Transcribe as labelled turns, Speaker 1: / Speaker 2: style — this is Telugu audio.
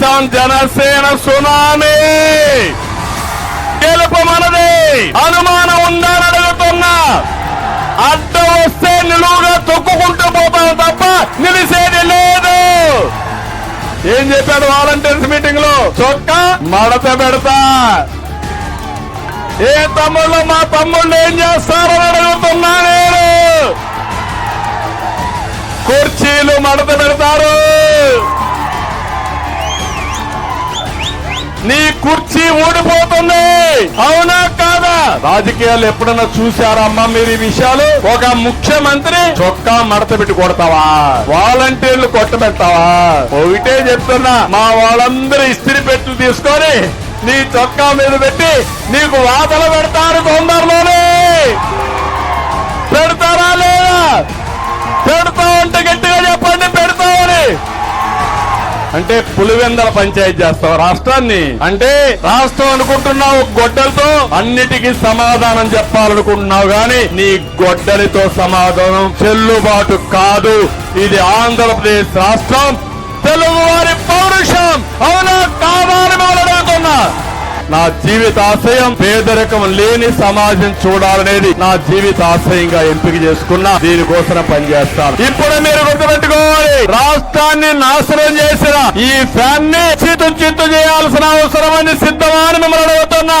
Speaker 1: తెలుగుదేశం జనసేన సునామీ. గెలుపు మనది. అనుమానం ఉందని అడుగుతున్నా. అడ్డం వస్తే నిలువుగా తొక్కుకుంటూ పోతాం తప్ప నిలిసేది లేదు. ఏం చెప్పాడు వాలంటీర్స్ మీటింగ్లో? చొక్క మడత పెడతా. ఏ తమ్ముళ్ళు మా తమ్ముళ్ళు ఏం చేస్తారని అడుగుతున్నా నేను. కుర్చీలు మడత నీ కుర్చీ ఊడిపోతుంది. అవునా కాదా? రాజకీయాలు ఎప్పుడన్నా చూసారా అమ్మా మీరు ఈ విషయాలు? ఒక ముఖ్యమంత్రి చొక్కా మడత పెట్టి కొడతావా? వాలంటీర్లు కొట్టబెడతావా? ఒకటే చెప్తున్నా మా వాళ్ళందరూ ఇస్త్రీ పెట్టు తీసుకొని నీ చొక్కా మీద పెట్టి నీకు వాతలు పెడతారు తొందరలోనే అంటే పులివెందల పంచాయతీ చేస్తావు రాష్ట్రాన్ని? అంటే రాష్ట్రం అనుకుంటున్నావు గొడ్డలతో? అన్నిటికీ సమాధానం చెప్పాలనుకుంటున్నావు గాని నీ గొడ్డలితో సమాధానం చెల్లుబాటు కాదు. ఇది ఆంధ్రప్రదేశ్ రాష్ట్రం. తెలుగు వారి పౌరుషం. నా జీవిత ఆశయం పేదరికం లేని సమాజం చూడాలనేది నా జీవిత ఆశయంగా ఎంపిక చేసుకున్నా దీనికోసం పనిచేస్తాను. ఇప్పుడు మీరు గుర్తుపెట్టుకోవాలి. రాష్ట్రాన్ని నాశనం చేసిన ఈ ఫ్యాన్ని చిత్తు చిత్తు చేయాల్సిన అవసరం అని సిద్ధమాన మిమ్మల్ని అడుగుతున్నా.